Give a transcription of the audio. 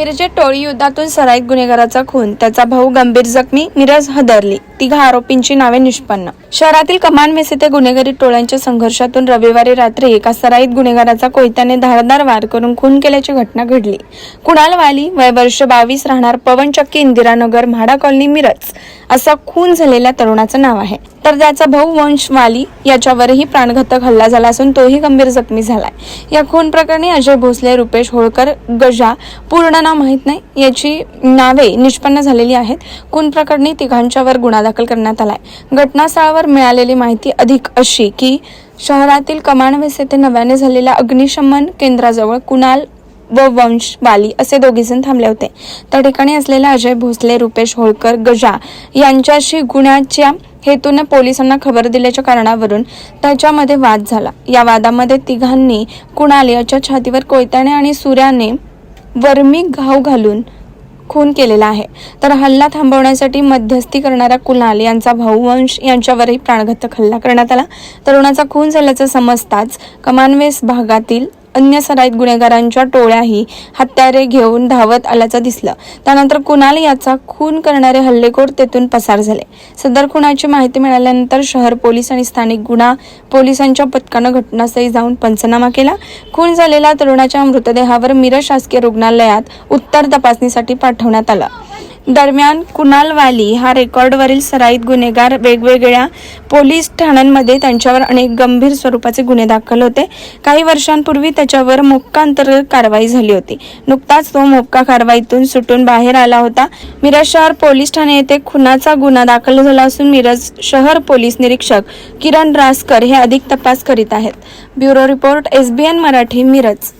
मिरजेत टोळी युद्धातून सराईत गुन्हेगाराचा खून त्याचा भाऊ गंभीर जखमी मिरज हदरली. तिघा आरोपींची नावे निष्पन्न. शहरातील कमान मेसे ते गुन्हेगारी टोळ्यांच्या संघर्षातून रविवारी रात्री एका सराईत गुन्हेगाराचा कोयत्याने धारदार वार करून खून केल्याची घटना घडली. कुणाल वाली वय वर्ष बावीस राहणार पवनचक्की इंदिरानगर म्हाडा कॉलनी मिरज असा खून झालेल्या तरुणाचं नाव आहे. तर त्याचा भाऊ वंश वाली याच्यावरही प्राणघातक हल्ला झाला असून तोही गंभीर जखमी झालाय. या खून प्रकरणी अजय भोसले रुपेश होळकर गजा पूर्ण नाव माहीत नाही. याची नावे निष्पन्न झालेली आहेत. खून प्रकरणी तिघांच्यावर गुन्हा दाखल करण्यात आलाय. घटनास्थळावर मिळालेली माहिती अधिक अशी की शहरातील कमाणवेस येथे नव्याने झालेल्या अग्निशमन केंद्राजवळ कुणाल व वंश बाली असे दोघे जण थांबले होते. त्या ठिकाणी असलेल्या अजय भोसले रुपेश होळकर गजा यांच्याशी गुन्ह्याच्या हेतूने पोलिसांना खबर दिल्याच्या कारणावरून त्याच्यामध्ये वाद झाला. या वादामध्ये तिघांनी कुणाल याच्या छातीवर कोयत्याने आणि सूर्याने वर्मी घाव घालून खून केलेला आहे. तर हल्ला थांबवण्यासाठी मध्यस्थी करणारा कुणाल यांचा भाऊ वंश यांच्यावरही प्राणघातक हल्ला करण्यात आला. तरुणाचा खून झाल्याचं समजताच कमानवेस भागातील अन्य सराईत गुन्हेगारांच्या टोळ्याही हत्यारे घेऊन धावत आल्याचं दिसलं. त्यानंतर कुणाल याचा खून करणारे हल्लेखोर तेथून पसार झाले. सदर खुनाची माहिती मिळाल्यानंतर शहर पोलीस आणि स्थानिक गुन्हा पोलिसांच्या पथकानं घटनास्थळी जाऊन पंचनामा केला. खून झालेल्या तरुणाच्या मृतदेहावर मिरज शासकीय रुग्णालयात उत्तर तपासणीसाठी पाठवण्यात आलं. दरम्यान कुणाल वाली हा रेकॉर्डवरील सराईत गुन्हेगार वेगवेगळ्या पोलीस ठाण्यांमध्ये त्यांच्यावर अनेक गंभीर स्वरूपाचे गुन्हे दाखल होते. काही वर्षांपूर्वी त्याच्यावर मोक्का अंतर्गत कारवाई झाली होती. नुकताच तो मोक्का कारवाईतून सुटून बाहेर आला होता. मिरज शहर पोलीस ठाणे येथे खुनाचा गुन्हा दाखल झाला असून मिरज शहर पोलीस निरीक्षक किरण रासकर हे अधिक तपास करीत आहेत. Bureau report SBN Marathi Miraj.